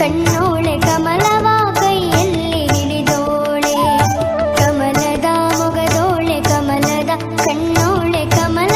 ಕಣ್ಣೋಳೆ ಕಮಲವ ಕೈಯಲ್ಲಿ ಹಿಡಿದೋಳೆ? ಕಮಲದ ಮೊಗದೋಳೆ ಕಮಲದ ಕಣ್ಣೋಳೆ ಕಮಲ